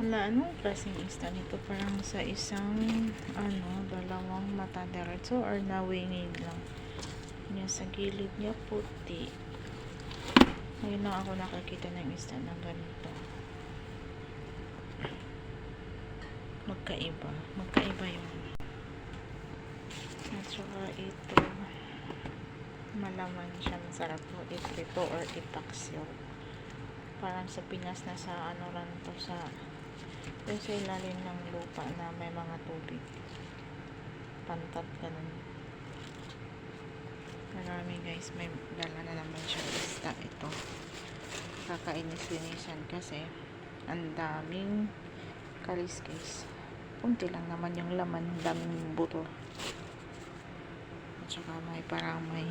Hala, anong klaseng isda nito? Parang sa isang, ano, dalawang mata diretso or nawingid lang. Niya sa gilid niya puti. Ngayon lang ako nakakita ng isda na ganito. Magkaiba. Magkaiba yun. At saka ito, malaman siya. Masarap po iprito or ipaksyo. Parang sa Pinas na sa ano ran to sa yung sa ilalim ng lupa na may mga tubig. Pantat ganun. Marami guys, may dala na naman siya isda ito. Kakainis-linisan kasi ang daming kalis guys. Kunti lang naman yung laman, daming buto. At saka may parang may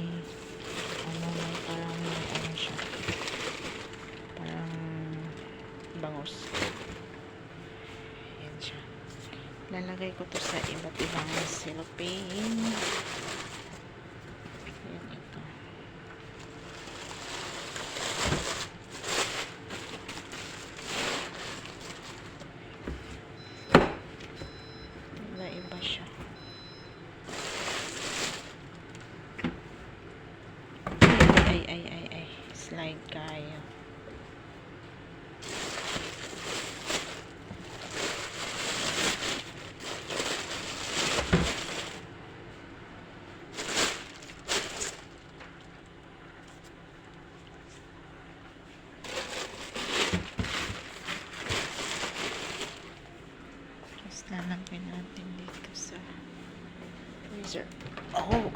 ano, may parang may ano siya. Parang bangus. Yan siya. Lalagay ko to sa iba't ibang cellophane. Yan ito. Iba-iba siya. Ay, ay, ay, ay. Slide kayo. Lalagyan natin dito sa freezer. Oh!